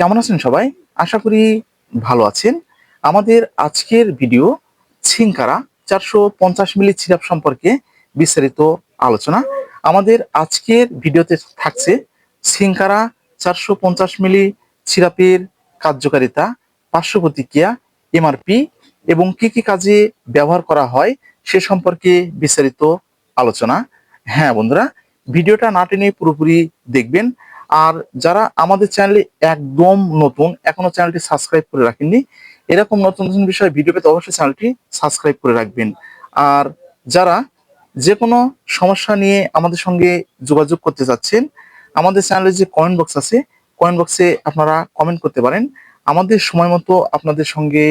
কেমন আছেন সবাই? আশা করি ভালো আছেন। আমাদের আজকের ভিডিও ছিঙ্কারা চারশো পঞ্চাশ মিলি সিরাপ সম্পর্কে বিস্তারিত আলোচনা। আমাদের আজকের ভিডিওতে থাকছে ছিঙ্কারা চারশো পঞ্চাশ মিলি সিরাপের কার্যকারিতা, পার্শ্ব প্রতিক্রিয়া, এমআরপি এবং কি কি কাজে ব্যবহার করা হয় সে সম্পর্কে বিস্তারিত আলোচনা। হ্যাঁ বন্ধুরা, ভিডিওটা না টেনে পুরোপুরি দেখবেন। আর যারা আমাদের চ্যানেলে একদম নতুন, এখনও চ্যানেলটি সাবস্ক্রাইব করে রাখেননি, এরকম নতুন নতুন বিষয়ে ভিডিও পেতে অবশ্যই চ্যানেলটি সাবস্ক্রাইব করে রাখবেন। আর যারা যে কোনো সমস্যা নিয়ে আমাদের সঙ্গে যোগাযোগ করতে চাচ্ছেন, আমাদের চ্যানেলে যে কমেন্ট বক্স আছে কমেন্ট বক্সে আপনারা কমেন্ট করতে পারেন। আমাদের সময় মতো আপনাদের সঙ্গে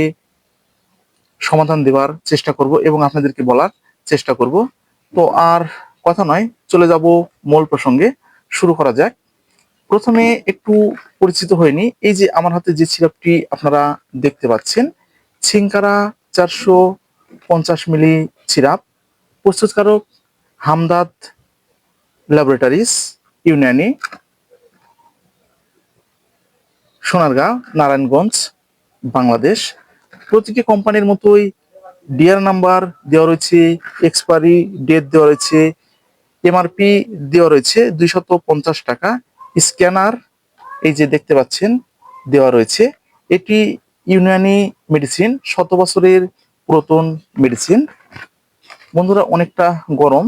সমাধান দেওয়ার চেষ্টা করব এবং আপনাদেরকে বলার চেষ্টা করব। তো আর কথা নয়, চলে যাব মূল প্রসঙ্গে। শুরু করা যাক। প্রথমে একটু পরিচিত হয়নি। এই যে আমার হাতে যে সিরাপটি আপনারা দেখতে পাচ্ছেন ছিঙ্কারা চারশো পঞ্চাশ মিলি সিরাপ প্রস্তুতকারক হামদাদ ল্যাবরেটরিজ ইউনানি সোনারগাঁও, নারায়ণগঞ্জ, বাংলাদেশ। প্রতিটি কোম্পানির মতোই ডিয়ার নাম্বার দেওয়া রয়েছে, এক্সপায়ারি ডেট দেওয়া রয়েছে, এমআরপি দেওয়া রয়েছে দুইশত টাকা। স্ক্যানার এই যে দেখতে পাচ্ছেন, দেওয়া রয়েছে। এটি ইউনানি মেডিসিন, শত বছরের পুরাতন মেডিসিন। বন্ধুরা, অনেকটা গরম।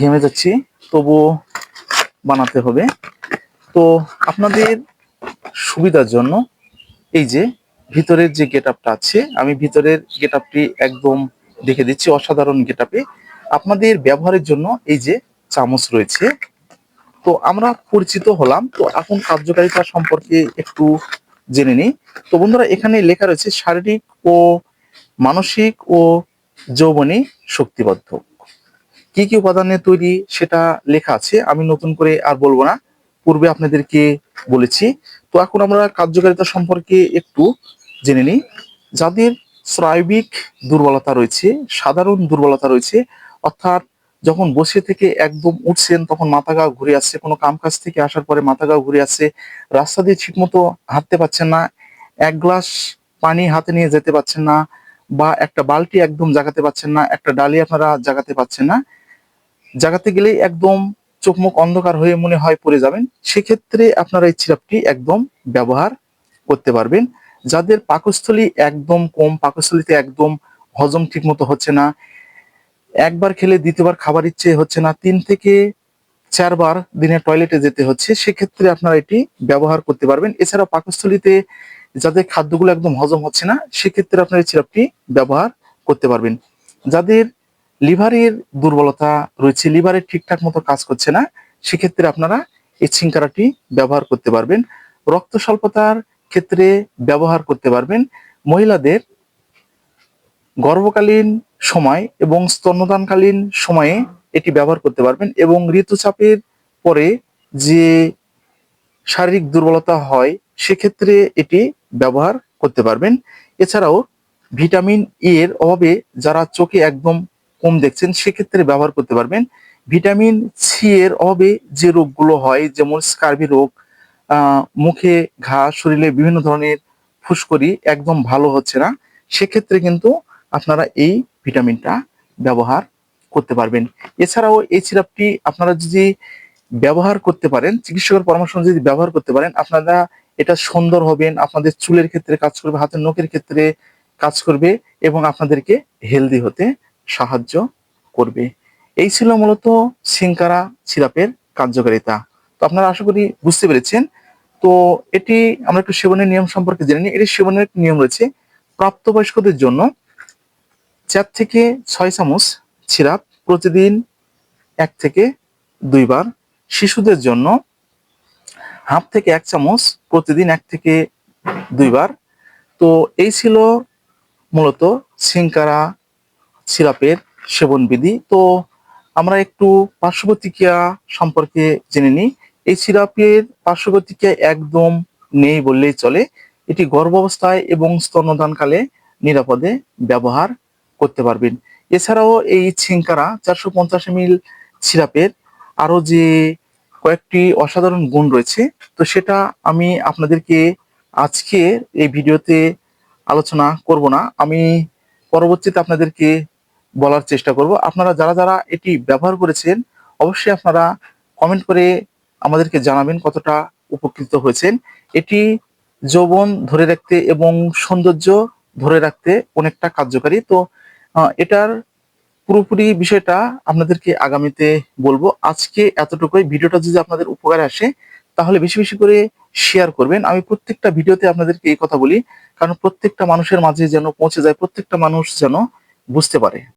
ঘেমে যাচ্ছি তবু বানাতে হবে। তো আপনাদের সুবিধার জন্য এই যে ভিতরের যে গেট আপটা আছে, আমি ভিতরের গেট আপটি একদম দেখে দিচ্ছি, অসাধারণ গেট আপে আপনাদের ব্যবহারের জন্য এই যে চামচ রয়েছে তো আমরা পরিচিত হলাম। তো এখন কার্যকারিতা সম্পর্কে একটু জেনে নিই। তো বন্ধুরা, এখানে লেখা রয়েছে, শারীরিক ও মানসিক ও যৌবনী শক্তিবদ্ধক কি কি উপাদানে তৈরি সেটা লেখা আছে, আমি নতুন করে আর বলব না। পূর্বে আপনাদেরকে বলেছি। তো এখন আমরা কার্যকারিতা সম্পর্কে একটু জেনে নিই। যাদের স্নায়বিক দুর্বলতা রয়েছে, সাধারণ দুর্বলতা রয়েছে, অর্থাৎ যখন বসে থেকে একদম উঠছেন, তখন মাথা গা ঘুরে আসছে। কোনো কাম কাজ থেকে আসার পরে মাথা গা ঘুরে আসছে। রাস্তা দিয়ে ঠিক মতো হাঁটতে পারছেন না। এক গ্লাস পানি হাতে নিয়ে যেতে পারছেন না বা একটা বালতি একদম জাগাতে পারছেন না, একটা ডালি আপনারা জাগাতে পারছেন না। জাগাতে গেলেই একদম চোখ মুখ অন্ধকার হয়ে মনে হয় পড়ে যাবেন। সেক্ষেত্রে আপনারা এই সিরাপটি একদম ব্যবহার করতে পারবেন। যাদের পাকস্থলী একদম কম, পাকস্থলীতে একদম হজম ঠিক মতো হচ্ছে না একবার খেলে দ্বিতীয়বার খাবার ইচ্ছে হচ্ছে না, তিন থেকে চারবার দিনে টয়লেটে যেতে হচ্ছে, সেক্ষেত্রে আপনারা এটি ব্যবহার করতে পারবেন। এছাড়া পাকস্থলীতে যাদের খাদ্যগুলো একদম হজম হচ্ছে না, সেক্ষেত্রে আপনারা এই সিরাপটি ব্যবহার করতে পারবেন। যাদের লিভারের দুর্বলতা রয়েছে, লিভারের ঠিকঠাক মতো কাজ করছে না, সেক্ষেত্রে আপনারা এই ছিঙ্কারাটি ব্যবহার করতে পারবেন। রক্ত স্বল্পতার ক্ষেত্রে ব্যবহার করতে পারবেন। মহিলাদের গর্ভকালীন সময় এবং স্তন্যদানকালীন সময়ে এটি ব্যবহার করতে পারবেন এবং ঋতুচাপের পরে যে শারীরিক দুর্বলতা হয়, সেক্ষেত্রে এটি ব্যবহার করতে পারবেন। এছাড়াও ভিটামিন ই এর অভাবে যারা চোখে একদম কম দেখছেন, সেক্ষেত্রে ব্যবহার করতে পারবেন। ভিটামিন সি এর অভাবে যে রোগগুলো হয়, যেমন স্কার্বি রোগ মুখে ঘা, শরীরে বিভিন্ন ধরনের ফুসকরি একদম ভালো হচ্ছে না, সেক্ষেত্রে কিন্তু আপনারা এই ভিটামিনটা ব্যবহার করতে পারবেন। এছাড়াও এই সিরাপটি আপনারা যদি ব্যবহার করতে পারেন, চিকিৎসকের পরামর্শ যদি ব্যবহার করতে পারেন, আপনারা এটা সুন্দর হবেন, আপনাদের চুলের ক্ষেত্রে কাজ করবে, হাতের নখের ক্ষেত্রে কাজ করবে এবং আপনাদেরকে হেলদি হতে সাহায্য করবে। এই ছিল মূলত সিঙ্কারা সিরাপের কার্যকারিতা। তো আপনারা আশা করি বুঝতে পেরেছেন। তো এটি আমরা একটু সেবনের নিয়ম সম্পর্কে জেনে নিই। এটি সেবনের একটি নিয়ম রয়েছে প্রাপ্তবয়স্কদের জন্য চার থেকে ছয় চামচ সিরাপ প্রতিদিন এক থেকে দুইবার শিশুদের জন্য হাফ থেকে এক চামচ প্রতিদিন এক থেকে দুইবার। তো এই ছিল মূলত সিঙ্কারা সিরাপের সেবন বিধি তো আমরা একটু পার্শ্ব প্রতিক্রিয়া সম্পর্কে জেনে নিই। এই সিরাপের পার্শ্ব প্রতিক্রিয়া একদম নেই বললেই চলে। এটি গর্ভাবস্থায় এবং স্তন্যদানকালে নিরাপদে ব্যবহার করতে পারবেন। এছাড়াও এই ছিঙ্কারা চারশো পঞ্চাশ মিল সিরাপের আরও যে কয়েকটি অসাধারণ গুণ রয়েছে, তো সেটা আমি আপনাদেরকে আজকে এই ভিডিওতে আলোচনা করব না। আমি পরবর্তীতে আপনাদেরকে বলার চেষ্টা করব। আপনারা যারা যারা এটি ব্যবহার করেছেন, অবশ্যই আপনারা কমেন্ট করে আমাদেরকে জানাবেন কতটা উপকৃত হয়েছেন। এটি যৌবন ধরে রাখতে এবং সৌন্দর্য ধরে রাখতে অনেকটা কার্যকারী। তো এটার পুরোপুরি বিষয়টা আপনাদেরকে আগামীতে বলব। আজকে এতটুকুই। ভিডিওটা যদি আপনাদের উপকারে আসে, তাহলে বেশি বেশি করে শেয়ার করবেন। আমি প্রত্যেকটা ভিডিওতে আপনাদেরকে এই কথা বলি, কারণ প্রত্যেকটা মানুষের মাঝে যেন পৌঁছে যায়, প্রত্যেকটা মানুষ যেন বুঝতে পারে।